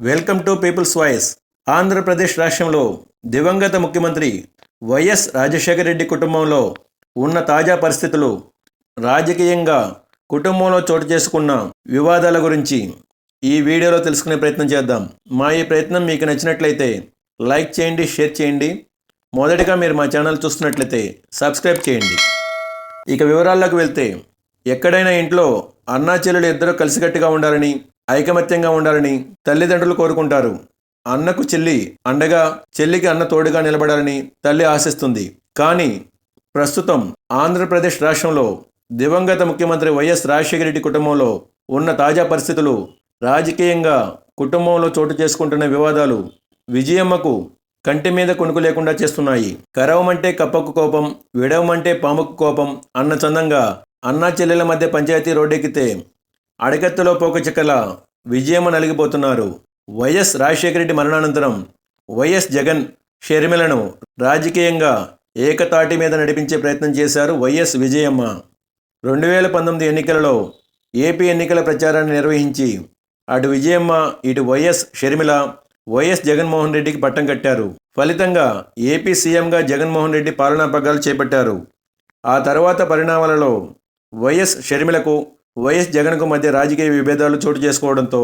Welcome to people's voice Andhra Pradesh రాష్ట్రంలో దివంగత ముఖ్యమంత్రి వైఎస్ రాజశేఖర రెడ్డి కుటుంబంలో ఉన్న తాజా పరిస్థితులు రాజకీయంగా కుటుంబంలో చోటు చేసుకున్న వివాదాల గురించి ఈ వీడియోలో తెలుసుకునే ప్రయత్నం చేద్దాం. మా ఈ ప్రయత్నం మీకు నచ్చినట్లయితే లైక్ చేయండి షేర్ చేయండి. మొదటిగా మీరు మా ఛానల్ చూస్తున్నట్లయితే సబ్స్క్రైబ్ చేయండి. ఇక వివరాల్లోకి వెళ్తే ఎక్కడైనా ఇంట్లో అన్నా చెల్లెలు ఇద్దరు కలిసికట్టుగా ఉండాలని ఐకమత్యంగా ఉండాలని తల్లిదండ్రులు కోరుకుంటారు. అన్నకు చెల్లి అండగా చెల్లికి అన్న తోడుగా నిలబడాలని తల్లి ఆశిస్తుంది. కానీ ప్రస్తుతం ఆంధ్రప్రదేశ్ రాష్ట్రంలో దివంగత ముఖ్యమంత్రి వైఎస్ రాజశేఖర రెడ్డి కుటుంబంలో ఉన్న తాజా పరిస్థితులు రాజకీయంగా కుటుంబంలో చోటు చేసుకుంటున్న వివాదాలు విజయమ్మకు కంటి మీద కొనుకు లేకుండా చేస్తున్నాయి. కరవమంటే కప్పకు కోపం విడవమంటే పాముకు కోపం అన్న చందంగా అన్నా చెల్లెల మధ్య పంచాయతీ రోడ్డెక్కితే అడగత్తులో పోక చిక్కల విజయమ్మ నలిగిపోతున్నారు. వైఎస్ రాజశేఖర రెడ్డి మరణానంతరం వైఎస్ జగన్ షర్మిలను రాజకీయంగా ఏకతాటి మీద నడిపించే ప్రయత్నం చేశారు వైఎస్ విజయమ్మ. రెండు వేల పంతొమ్మిది ఎన్నికలలో ఏపీ ఎన్నికల ప్రచారాన్ని నిర్వహించి అటు విజయమ్మ ఇటు వైఎస్ షర్మిల వైఎస్ జగన్మోహన్ రెడ్డికి పట్టం కట్టారు. ఫలితంగా ఏపీ సీఎంగా జగన్మోహన్ రెడ్డి పాలనా పగ్గాలు చేపట్టారు. ఆ తర్వాత పరిణామాలలో వైఎస్ షర్మిలకు వైఎస్ జగన్కు మధ్య రాజకీయ విభేదాలు చోటు చేసుకోవడంతో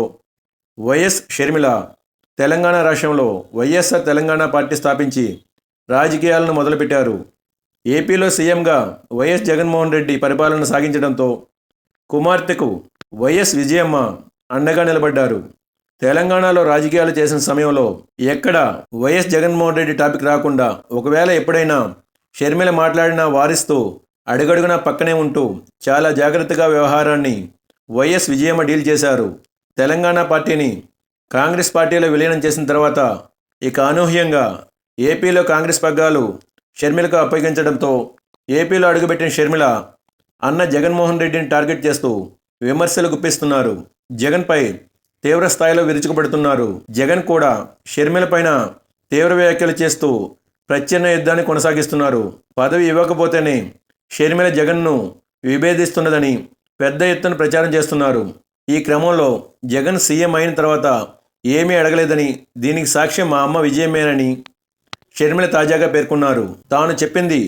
వైఎస్ షర్మిల తెలంగాణ రాష్ట్రంలో వైఎస్ఆర్ తెలంగాణ పార్టీ స్థాపించి రాజకీయాలను మొదలుపెట్టారు. ఏపీలో సీఎంగా వైఎస్ జగన్మోహన్ రెడ్డి పరిపాలన సాగించడంతో కుమార్తెకు వైఎస్ విజయమ్మ అండగా నిలబడ్డారు. తెలంగాణలో రాజకీయాలు చేసిన సమయంలో ఎక్కడ వైఎస్ జగన్మోహన్ రెడ్డి టాపిక్ రాకుండా ఒకవేళ ఎప్పుడైనా షర్మిల మాట్లాడినా వారిస్తూ అడుగడుగున పక్కనే ఉంటూ చాలా జాగ్రత్తగా వ్యవహారాన్ని వైఎస్ విజయమ్మ డీల్ చేశారు. తెలంగాణ పార్టీని కాంగ్రెస్ పార్టీలో విలీనం చేసిన తర్వాత ఇక అనూహ్యంగా ఏపీలో కాంగ్రెస్ పగ్గాలు షర్మిలకు అప్పగించడంతో ఏపీలో అడుగుపెట్టిన షర్మిల అన్న జగన్మోహన్ రెడ్డిని టార్గెట్ చేస్తూ విమర్శలు గుప్పిస్తున్నారు. జగన్పై తీవ్ర స్థాయిలో విరుచుకుపడుతున్నారు. జగన్ కూడా షర్మిల పైన తీవ్ర వ్యాఖ్యలు చేస్తూ ప్రచ్ఛన్న యుద్ధాన్ని కొనసాగిస్తున్నారు. పదవి ఇవ్వకపోతేనే షర్మిల జగన్ను విభేదిస్తున్నదని పెద్ద ఎత్తున ప్రచారం చేస్తున్నారు. ఈ క్రమంలో జగన్ సీఎం అయిన తర్వాత ఏమీ అడగలేదని దీనికి సాక్ష్యం మా అమ్మ విజయమేనని షర్మిల తాజాగా పేర్కొన్నారు. తాను చెప్పింది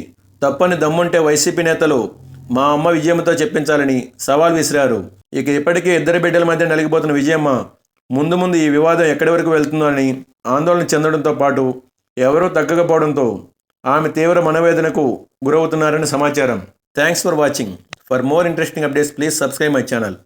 తప్పని దమ్ముంటే వైసీపీ నేతలు మా అమ్మ విజయమ్మతో చెప్పించాలని సవాల్ విసిరారు. ఇక ఇప్పటికే ఇద్దరు బిడ్డల మధ్య నలిగిపోతున్న విజయమ్మ ముందు ముందు ఈ వివాదం ఎక్కడి వరకు వెళ్తుందని ఆందోళన చెందడంతో పాటు ఎవరూ తగ్గకపోవడంతో ఆమె తీవ్ర మనవేదనకు గురవుతున్నారని సమాచారం. Thanks for watching. For more interesting updates please subscribe my channel.